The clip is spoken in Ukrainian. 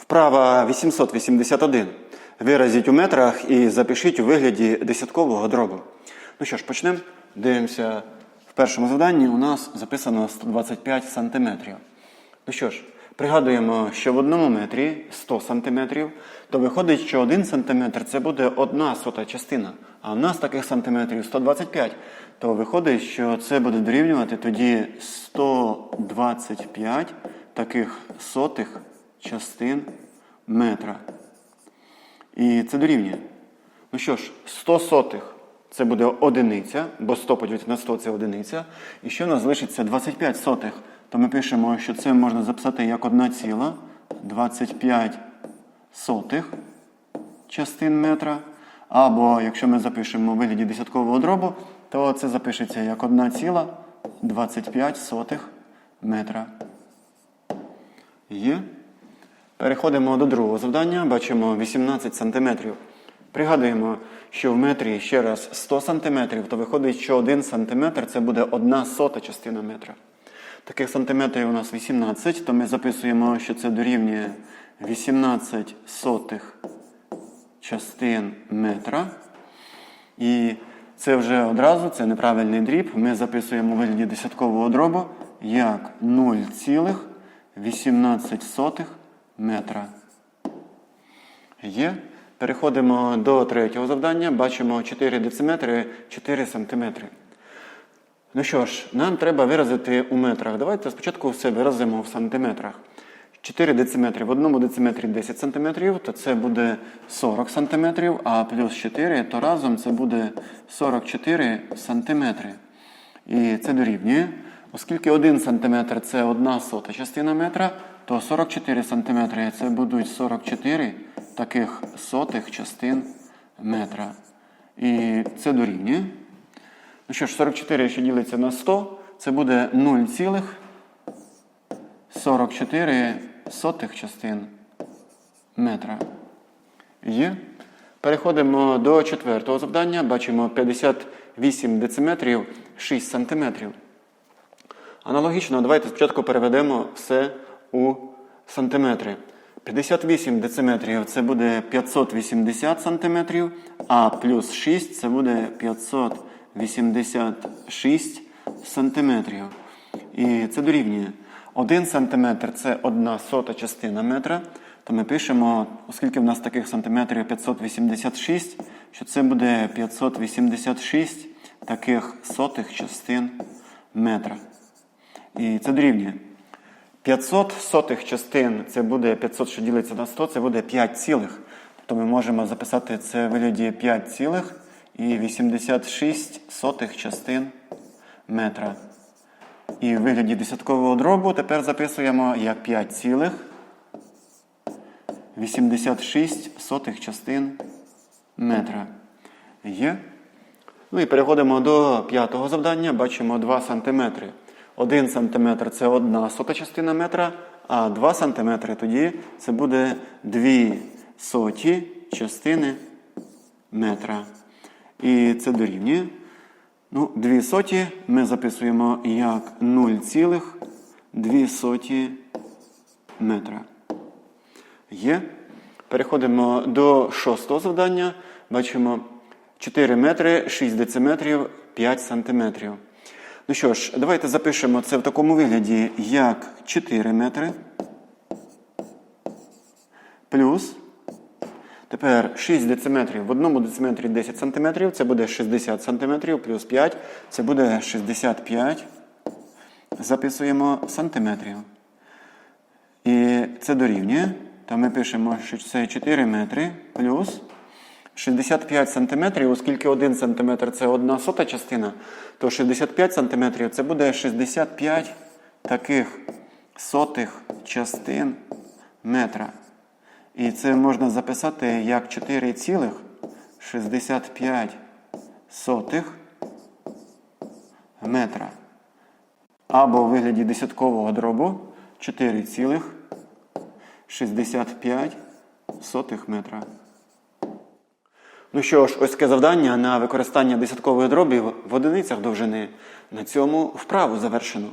Вправа 881. Виразіть у метрах і запишіть у вигляді десяткового дробу. Ну що ж, почнемо. Дивимося. В першому завданні у нас записано 125 см. Ну що ж, пригадуємо, що в одному метрі 100 см, то виходить, що 1 см це буде одна сота частина. А в нас таких сантиметрів 125. То виходить, що це буде дорівнювати тоді 125 таких сотих частин метра. І це дорівнює. Ну що ж, 100 сотих це буде одиниця, бо 100 поділити на 100 це одиниця. І що в нас залишиться 25 сотих. То ми пишемо, що це можна записати як 1 ціла 25 сотих частин метра. Або якщо ми запишемо у вигляді десяткового дробу, то це запишеться як 1 ціла 25 сотих метра. Є. Переходимо до другого завдання. Бачимо 18 см. Пригадуємо, що в метрі ще раз 100 см, то виходить, що 1 см це буде 1 сота частина метра. Таких сантиметрів у нас 18, то ми записуємо, що це дорівнює 18 сотих частин метра. І це вже одразу, це неправильний дріб. Ми записуємо вигляді десяткового дробу як 0,18 метра. Є. Переходимо до третього завдання. Бачимо 4 дециметри, 4 сантиметри. Ну що ж, нам треба виразити у метрах. Давайте спочатку все виразимо в сантиметрах. 4 дециметри. В одному дециметрі 10 сантиметрів, то це буде 40 сантиметрів, а плюс 4, то разом це буде 44 сантиметри. І це дорівнює. Оскільки 1 сантиметр це 1 сота частина метра, то 44 сантиметри це будуть 44 таких сотих частин метра. І це дорівнює. Ну що ж, 44, що ділиться на 100, це буде 0,44 сотих частин метра. Є. Переходимо до четвертого завдання. Бачимо 58 дециметрів 6 сантиметрів. Аналогічно, давайте спочатку переведемо все у сантиметри. 58 дециметрів це буде 580 сантиметрів, а плюс 6 це буде 586 сантиметрів. І це дорівнює. 1 сантиметр це 1 сота частина метра. То ми пишемо, оскільки в нас таких сантиметрів 586, що це буде 586 таких сотих частин метра. І це дорівнює. 500 сотих частин це буде 500, що ділиться на 100, це буде 5 цілих. Тобто ми можемо записати це в вигляді 5 цілих і 86 сотих частин метра. І в вигляді десяткового дробу тепер записуємо як 5 цілих 86 сотих частин метра. Є. Ну і переходимо до п'ятого завдання. Бачимо 2 см. 1 см це 1 сота частина метра, а 2 см тоді це буде 2 соті частини метра. І це дорівнює. Ну, 2 соті ми записуємо як 0,2 соті метра. Є. Переходимо до шостого завдання. Бачимо 4 метри, 6 дециметрів, 5 сантиметрів. Ну що ж, давайте запишемо це в такому вигляді, як 4 метри. Плюс. Тепер 6 дециметрів. В одному дециметрі 10 сантиметрів, це буде 60 сантиметрів, плюс 5, це буде 65. Записуємо сантиметрів. І це дорівнює. То ми пишемо, що це 4 метри плюс 65 сантиметрів, оскільки 1 сантиметр це одна сота частина, то 65 сантиметрів це буде 65 таких сотих частин метра. І це можна записати як 4,65 метра. Або у вигляді десяткового дробу 4,65 метра. Ну що ж, ось таке завдання на використання десяткової дробів в одиницях довжини. На цьому вправу завершено.